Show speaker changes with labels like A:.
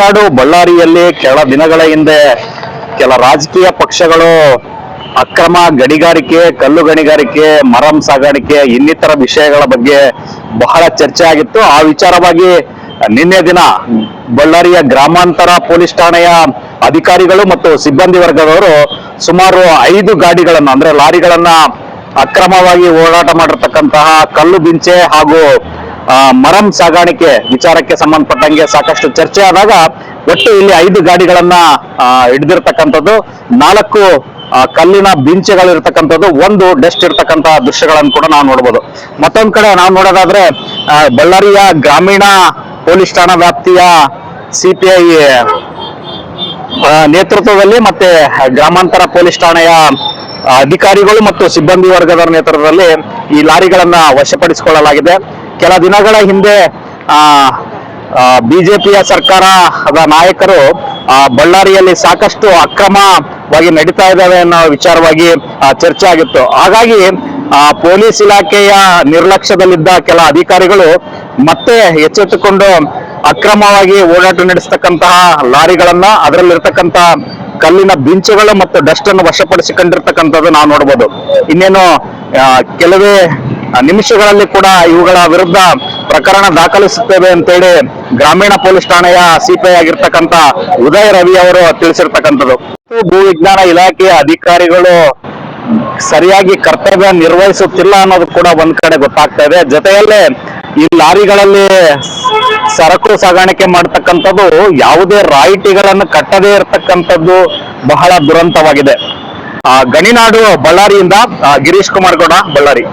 A: ನಾಡು ಬಳ್ಳಾರಿಯಲ್ಲಿ ಕೆಲ ದಿನಗಳ ಹಿಂದೆ ಕೆಲ ರಾಜಕೀಯ ಪಕ್ಷಗಳು ಅಕ್ರಮ ಗಣಿಗಾರಿಕೆ, ಕಲ್ಲು ಗಣಿಗಾರಿಕೆ, ಮರಂ ಸಾಗಾಣಿಕೆ ಇನ್ನಿತರ ವಿಷಯಗಳ ಬಗ್ಗೆ ಬಹಳ ಚರ್ಚೆ ಆಗಿತ್ತು. ಆ ವಿಚಾರವಾಗಿ ನಿನ್ನೆ ದಿನ ಬಳ್ಳಾರಿಯ ಗ್ರಾಮಾಂತರ ಪೊಲೀಸ್ ಠಾಣೆಯ ಅಧಿಕಾರಿಗಳು ಮತ್ತು ಸಿಬ್ಬಂದಿ ವರ್ಗದವರು ಸುಮಾರು ಐದು ಗಾಡಿಗಳನ್ನು, ಅಂದ್ರೆ ಲಾರಿಗಳನ್ನ ಅಕ್ರಮವಾಗಿ ಓಡಾಟ ಮಾಡಿರ್ತಕ್ಕಂತಹ ಕಲ್ಲು ಬಿಂಚೆ ಹಾಗೂ ಮರಂ ಸಾಗಾಣಿಕೆ ವಿಚಾರಕ್ಕೆ ಸಂಬಂಧಪಟ್ಟಂಗೆ ಸಾಕಷ್ಟು ಚರ್ಚೆ ಆದಾಗ ಒಟ್ಟು ಇಲ್ಲಿ ಐದು ಗಾಡಿಗಳನ್ನ ಹಿಡಿದಿರ್ತಕ್ಕಂಥದ್ದು, ನಾಲ್ಕು ಕಲ್ಲಿನ ಬಿಂಚೆಗಳು ಇರ್ತಕ್ಕಂಥದ್ದು ಒಂದು ಡೆಸ್ಟ್ ಇರ್ತಕ್ಕಂಥ ದೃಶ್ಯಗಳನ್ನು ಕೂಡ ನಾವು ನೋಡ್ಬೋದು. ಮತ್ತೊಂದ್ ಕಡೆ ನಾವು ನೋಡೋದಾದ್ರೆ ಬಳ್ಳಾರಿಯ ಗ್ರಾಮೀಣ ಪೊಲೀಸ್ ಠಾಣಾ ವ್ಯಾಪ್ತಿಯ ಸಿಪಿಐ ನೇತೃತ್ವದಲ್ಲಿ ಮತ್ತೆ ಗ್ರಾಮಾಂತರ ಪೊಲೀಸ್ ಠಾಣೆಯ ಅಧಿಕಾರಿಗಳು ಮತ್ತು ಸಿಬ್ಬಂದಿ ವರ್ಗದ ನೇತೃತ್ವದಲ್ಲಿ ಈ ಲಾರಿಗಳನ್ನ ವಶಪಡಿಸಿಕೊಳ್ಳಲಾಗಿದೆ. ಕೆಲ ದಿನಗಳ ಹಿಂದೆ ಆ ಬಿಜೆಪಿಯ ಸರ್ಕಾರದ ನಾಯಕರು ಆ, ಬಳ್ಳಾರಿಯಲ್ಲಿ ಸಾಕಷ್ಟು ಅಕ್ರಮವಾಗಿ ನಡೀತಾ ಇದ್ದಾವೆ ಅನ್ನೋ ವಿಚಾರವಾಗಿ ಚರ್ಚೆ ಆಗಿತ್ತು. ಹಾಗಾಗಿ ಪೊಲೀಸ್ ಇಲಾಖೆಯ ನಿರ್ಲಕ್ಷ್ಯದಲ್ಲಿದ್ದ ಕೆಲ ಅಧಿಕಾರಿಗಳು ಮತ್ತೆ ಎಚ್ಚೆತ್ತುಕೊಂಡು ಅಕ್ರಮವಾಗಿ ಓಡಾಟ ನಡೆಸ್ತಕ್ಕಂತಹ ಲಾರಿಗಳನ್ನ ಅದರಲ್ಲಿರ್ತಕ್ಕಂತಹ ಕಲ್ಲಿನ ಬಿಂಚುಗಳು ಮತ್ತು ಡಸ್ಟ್ ಅನ್ನು ವಶಪಡಿಸಿಕೊಂಡಿರ್ತಕ್ಕಂಥದ್ದು ನಾವು ನೋಡ್ಬೋದು. ಇನ್ನೇನು ಕೆಲವೇ ನಿಮಿಷಗಳಲ್ಲಿ ಕೂಡ ಇವುಗಳ ವಿರುದ್ಧ ಪ್ರಕರಣ ದಾಖಲಿಸುತ್ತೇವೆ ಅಂತೇಳಿ ಗ್ರಾಮೀಣ ಪೊಲೀಸ್ ಠಾಣೆಯ ಸಿಪಿಐ ಆಗಿರ್ತಕ್ಕಂತ ಉದಯ ರವಿ ಅವರು ತಿಳಿಸಿರ್ತಕ್ಕಂಥದ್ದು. ಭೂ ವಿಜ್ಞಾನ ಇಲಾಖೆಯ ಅಧಿಕಾರಿಗಳು ಸರಿಯಾಗಿ ಕರ್ತವ್ಯ ನಿರ್ವಹಿಸುತ್ತಿಲ್ಲ ಅನ್ನೋದು ಕೂಡ ಒಂದ್ ಕಡೆ ಗೊತ್ತಾಗ್ತಾ ಇದೆ. ಜೊತೆಯಲ್ಲೇ ಈ ಲಾರಿಗಳಲ್ಲಿ ಸರಕು ಸಾಗಾಣಿಕೆ ಮಾಡ್ತಕ್ಕಂಥದ್ದು ಯಾವುದೇ ರಾಯಿಟಿಗಳನ್ನು ಕಟ್ಟದೇ ಇರತಕ್ಕಂಥದ್ದು ಬಹಳ ದುರಂತವಾಗಿದೆ. ಆ, ಗಣಿನಾಡು ಬಳ್ಳಾರಿಯಿಂದ ಗಿರೀಶ್ ಕುಮಾರ್ ಗೌಡ ಬಳ್ಳಾರಿ.